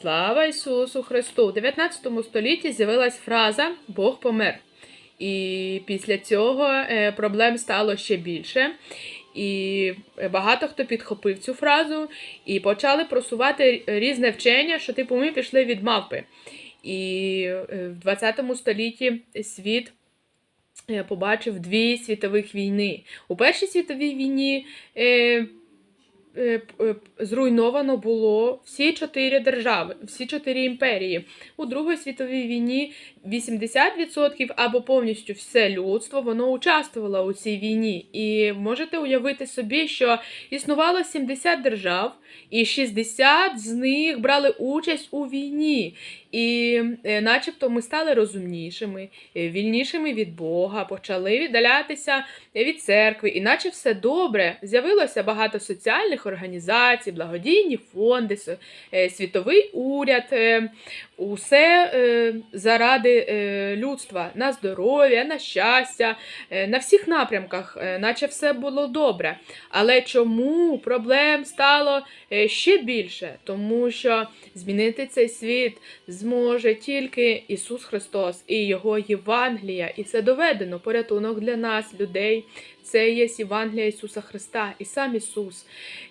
Слава Ісусу Христу! У 19 столітті з'явилась фраза Бог помер. І після цього е, проблем стало ще більше. І багато хто підхопив цю фразу і почали просувати різне вчення, що типу ми пішли від мавпи. І е, в 20 столітті світ е, побачив дві світових війни. У Першій світовій війні е, е, е, зруйновано було всі чотири держави, всі чотири імперії. У Другій світовій війні 80% або повністю все людство воно участвувало у цій війні. І можете уявити собі, що існувало 70 держав, і 60 з них брали участь у війні. І е, начебто ми стали розумнішими, е, вільнішими від Бога, почали віддалятися від церкви, і наче все добре. З'явилося багато соціальних організацій, благодійні фонди, е, світовий уряд. е, Усе е, заради людства, на здоров'я, на щастя, на всіх напрямках, наче все було добре. Але чому проблем стало ще більше? Тому що змінити цей світ зможе тільки Ісус Христос і Його Євангелія. І це доведено порятунок для нас, людей. Це є Євангелія Ісуса Христа і сам Ісус.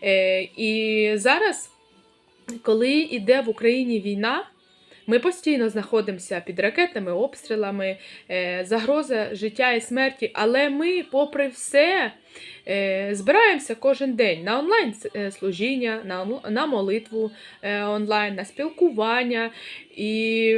Е, І зараз, коли йде в Україні війна, ми постійно знаходимося під ракетними обстрілами, е, загроза життя і смерті, але ми, попри все, е, збираємося кожен день на онлайн служіння, на, молитву онлайн, на спілкування. І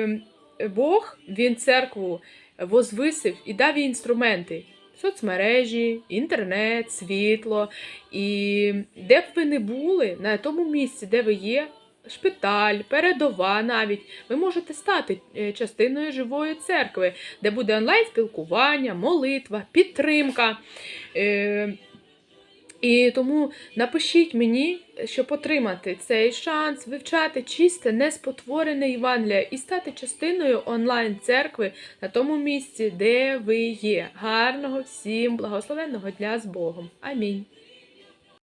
Бог, Він церкву возвисив і дав їй інструменти. Соцмережі, інтернет, світло. І де б ви не були, на тому місці, де ви є, шпиталь, передова навіть, ви можете стати е, частиною живої церкви, де буде онлайн спілкування, молитва, підтримка. І тому напишіть мені, щоб отримати цей шанс вивчати чисте, неспотворене Євангелія і стати частиною онлайн церкви на тому місці, де ви є. Гарного всім благословенного дня з Богом. Амінь.